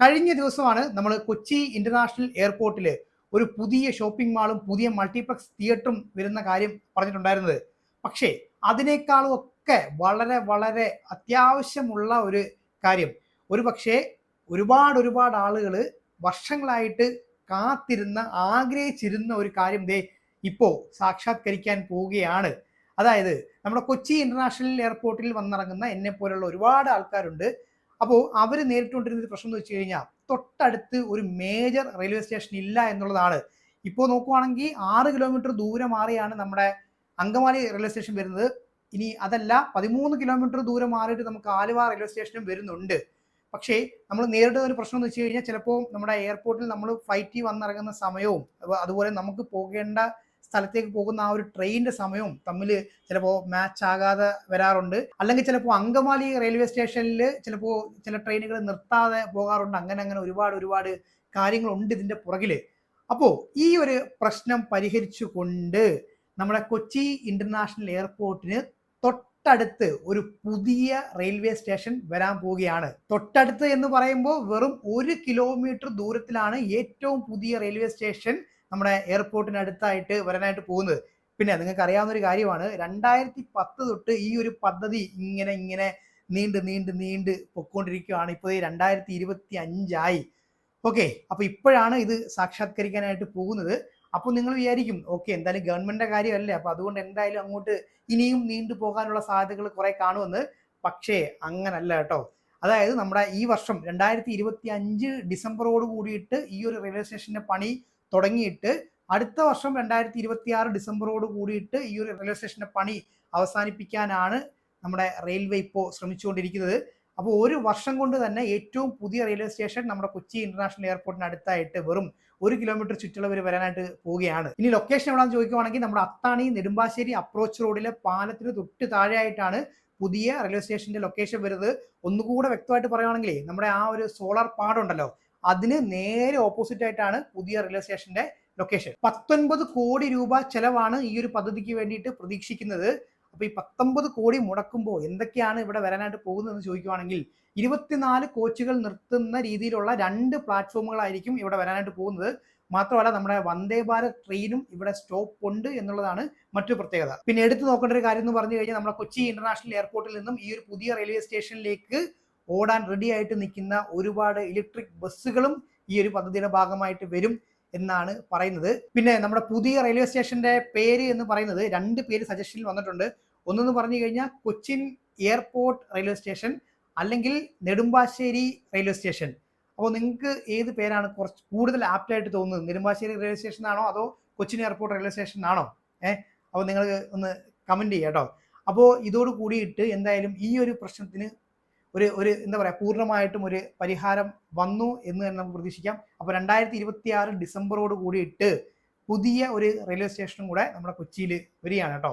കഴിഞ്ഞ ദിവസമാണ് നമ്മൾ കൊച്ചി ഇന്റർനാഷണൽ എയർപോർട്ടിൽ ഒരു പുതിയ ഷോപ്പിംഗ് മാളും പുതിയ മൾട്ടിപ്ലക്സ് തിയേറ്ററും വരുന്ന കാര്യം പറഞ്ഞിട്ടുണ്ടായിരുന്നത്. പക്ഷേ അതിനേക്കാളും ഒക്കെ വളരെ വളരെ അത്യാവശ്യമുള്ള ഒരു കാര്യം. ഒരു പക്ഷേ ഒരുപാട് ഒരുപാട് ആളുകൾ വർഷങ്ങളായിട്ട് കാത്തിരുന്ന ആഗ്രഹിച്ചിരുന്ന ഒരു കാര്യം ദേ ഇപ്പോൾ സാക്ഷാത്കരിക്കാൻ പോവുകയാണ്. അതായത് നമ്മുടെ കൊച്ചി ഇന്റർനാഷണൽ എയർപോർട്ടിൽ വന്നിറങ്ങുന്ന എന്നെ പോലുള്ള ഒരുപാട് ആൾക്കാരുണ്ട്. അപ്പോൾ അവർ നേരിട്ടുകൊണ്ടിരുന്ന ഒരു പ്രശ്നം എന്ന് വെച്ച് കഴിഞ്ഞാൽ തൊട്ടടുത്ത് ഒരു മേജർ റെയിൽവേ സ്റ്റേഷൻ ഇല്ല എന്നുള്ളതാണ്. ഇപ്പോൾ നോക്കുവാണെങ്കിൽ ആറ് കിലോമീറ്റർ ദൂരെ മാറിയാണ് നമ്മുടെ അങ്കമാലി റെയിൽവേ സ്റ്റേഷൻ വരുന്നത്. ഇനി അതല്ല പതിമൂന്ന് കിലോമീറ്റർ ദൂരം മാറിയിട്ട് നമുക്ക് ആലുവ റെയിൽവേ സ്റ്റേഷനും വരുന്നുണ്ട്. പക്ഷേ നമ്മൾ നേരിടുന്ന ഒരു പ്രശ്നം എന്ന് വെച്ച് കഴിഞ്ഞാൽ ചിലപ്പോൾ നമ്മുടെ എയർപോർട്ടിൽ നമ്മൾ ഫ്ലൈറ്റിൽ വന്നിറങ്ങുന്ന സമയവും അതുപോലെ നമുക്ക് പോകേണ്ട സ്ഥലത്തേക്ക് പോകുന്ന ആ ഒരു ട്രെയിനിന്റെ സമയവും തമ്മിൽ ചിലപ്പോൾ മാച്ച് ആകാതെ വരാറുണ്ട്. അല്ലെങ്കിൽ ചിലപ്പോൾ അങ്കമാലി റെയിൽവേ സ്റ്റേഷനിൽ ചിലപ്പോൾ ചില ട്രെയിനുകൾ നിർത്താതെ പോകാറുണ്ട്. അങ്ങനെ അങ്ങനെ ഒരുപാട് ഒരുപാട് കാര്യങ്ങളുണ്ട് ഇതിന്റെ പുറകിൽ അപ്പോൾ ഈ ഒരു പ്രശ്നം പരിഹരിച്ചു കൊണ്ട് നമ്മുടെ കൊച്ചി ഇന്റർനാഷണൽ എയർപോർട്ടിന് തൊട്ടടുത്ത് ഒരു പുതിയ റെയിൽവേ സ്റ്റേഷൻ വരാൻ പോവുകയാണ്. തൊട്ടടുത്ത് എന്ന് പറയുമ്പോൾ വെറും ഒരു കിലോമീറ്റർ ദൂരത്തിലാണ് ഏറ്റവും പുതിയ റെയിൽവേ സ്റ്റേഷൻ നമ്മുടെ എയർപോർട്ടിന് അടുത്തായിട്ട് വരാനായിട്ട് പോകുന്നത്. പിന്നെ നിങ്ങൾക്ക് അറിയാവുന്ന ഒരു കാര്യമാണ് രണ്ടായിരത്തി പത്ത് തൊട്ട് ഈ ഒരു പദ്ധതി ഇങ്ങനെ ഇങ്ങനെ നീണ്ട് നീണ്ട് നീണ്ട് പൊക്കോണ്ടിരിക്കുകയാണ്. ഇപ്പോൾ രണ്ടായിരത്തി ഇരുപത്തി അഞ്ചായി ഓക്കെ അപ്പോൾ ഇപ്പോഴാണ് ഇത് സാക്ഷാത്കരിക്കാനായിട്ട് പോകുന്നത്. അപ്പോൾ നിങ്ങൾ വിചാരിക്കും ഓക്കെ എന്തായാലും ഗവൺമെന്റിന്റെ കാര്യമല്ലേ? അപ്പോൾ അതുകൊണ്ട് എന്തായാലും അങ്ങോട്ട് ഇനിയും നീണ്ടു പോകാനുള്ള സാധ്യതകൾ കുറെ കാണുമെന്ന്. പക്ഷേ അങ്ങനല്ല കേട്ടോ. അതായത് നമ്മുടെ ഈ വർഷം രണ്ടായിരത്തി ഇരുപത്തി അഞ്ച് ഡിസംബറോട് കൂടിയിട്ട് ഈ ഒരു റെയിൽവേ സ്റ്റേഷന്റെ പണി തുടങ്ങിയിട്ട് അടുത്ത വർഷം രണ്ടായിരത്തി ഇരുപത്തി ആറ് ഡിസംബറോട് കൂടിയിട്ട് ഈ ഒരു റെയിൽവേ സ്റ്റേഷന്റെ പണി അവസാനിപ്പിക്കാനാണ് നമ്മുടെ റെയിൽവേ ഇപ്പോൾ ശ്രമിച്ചുകൊണ്ടിരിക്കുന്നത്. അപ്പോൾ ഒരു വർഷം കൊണ്ട് തന്നെ ഏറ്റവും പുതിയ റെയിൽവേ സ്റ്റേഷൻ നമ്മുടെ കൊച്ചി ഇന്റർനാഷണൽ എയർപോർട്ടിന് അടുത്തായിട്ട് വെറും ഒരു കിലോമീറ്റർ ചുറ്റളവ് വരാനായിട്ട് പോവുകയാണ്. ഇനി ലൊക്കേഷൻ എവിടെയാണെന്ന് ചോദിക്കുവാണെങ്കിൽ നമ്മുടെ അത്താണി നെടുമ്പാശ്ശേരി അപ്രോച്ച് റോഡിലെ പാലത്തിന് തൊട്ട് താഴെയായിട്ടാണ് പുതിയ റെയിൽവേ സ്റ്റേഷന്റെ ലൊക്കേഷൻ വരുന്നത്. ഒന്നുകൂടെ വ്യക്തമായിട്ട് പറയുകയാണെങ്കിൽ നമ്മുടെ ആ ഒരു സോളാർ പാടുണ്ടല്ലോ അതിന് നേരെ ഓപ്പോസിറ്റ് ആയിട്ടാണ് പുതിയ റെയിൽവേ സ്റ്റേഷന്റെ ലൊക്കേഷൻ പത്തൊൻപത് കോടി രൂപ ചെലവാണ് ഈ ഒരു പദ്ധതിക്ക് വേണ്ടിയിട്ട് പ്രതീക്ഷിക്കുന്നത്. അപ്പൊ ഈ പത്തൊമ്പത് കോടി മുടക്കുമ്പോൾ എന്തൊക്കെയാണ് ഇവിടെ വരാനായിട്ട് പോകുന്നതെന്ന് ചോദിക്കുവാണെങ്കിൽ ഇരുപത്തിനാല് കോച്ചുകൾ നിർത്തുന്ന രീതിയിലുള്ള രണ്ട് പ്ലാറ്റ്ഫോമുകളായിരിക്കും ഇവിടെ വരാനായിട്ട് പോകുന്നത്. മാത്രമല്ല നമ്മുടെ വന്ദേ ഭാരത് ട്രെയിനും ഇവിടെ സ്റ്റോപ്പ് ഉണ്ട് എന്നുള്ളതാണ് മറ്റു പ്രത്യേകത. പിന്നെ എടുത്തു നോക്കേണ്ട ഒരു കാര്യം എന്ന് പറഞ്ഞു കഴിഞ്ഞാൽ നമ്മുടെ കൊച്ചി ഇന്റർനാഷണൽ എയർപോർട്ടിൽ നിന്നും ഈ ഒരു പുതിയ റെയിൽവേ സ്റ്റേഷനിലേക്ക് ഓടാൻ റെഡി ആയിട്ട് നിൽക്കുന്ന ഒരുപാട് ഇലക്ട്രിക് ബസ്സുകളും ഈ ഒരു പദ്ധതിയുടെ ഭാഗമായിട്ട് വരും എന്നാണ് പറയുന്നത്. പിന്നെ നമ്മുടെ പുതിയ റെയിൽവേ സ്റ്റേഷന്റെ പേര് എന്ന് പറയുന്നത് രണ്ട് പേര് സജഷനിൽ വന്നിട്ടുണ്ട്. ഒന്നെന്ന് പറഞ്ഞു കഴിഞ്ഞാൽ കൊച്ചിൻ എയർപോർട്ട് റെയിൽവേ സ്റ്റേഷൻ അല്ലെങ്കിൽ നെടുമ്പാശ്ശേരി റെയിൽവേ സ്റ്റേഷൻ അപ്പോൾ നിങ്ങൾക്ക് ഏത് പേരാണ് കുറച്ച് കൂടുതൽ ആപ്റ്റായിട്ട് തോന്നുന്നത്? നെടുമ്പാശ്ശേരി റെയിൽവേ സ്റ്റേഷൻ ആണോ അതോ കൊച്ചിൻ എയർപോർട്ട് റെയിൽവേ സ്റ്റേഷൻ ആണോ? ഏഹ് അപ്പോൾ നിങ്ങൾ ഒന്ന് കമന്റ് ചെയ്യാം കേട്ടോ. അപ്പോൾ ഇതോട് കൂടിയിട്ട് എന്തായാലും ഈ ഒരു പ്രശ്നത്തിന് ഒരു ഒരു എന്താ പറയുക പൂർണമായിട്ടും ഒരു പരിഹാരം വന്നു എന്ന് തന്നെ നമുക്ക് പ്രതീക്ഷിക്കാം. അപ്പോൾ രണ്ടായിരത്തി ഇരുപത്തി ആറ് ഡിസംബറോട് കൂടിയിട്ട് പുതിയ ഒരു റെയിൽവേ സ്റ്റേഷനും കൂടെ നമ്മുടെ കൊച്ചിയിൽ വരികയാണ് കേട്ടോ.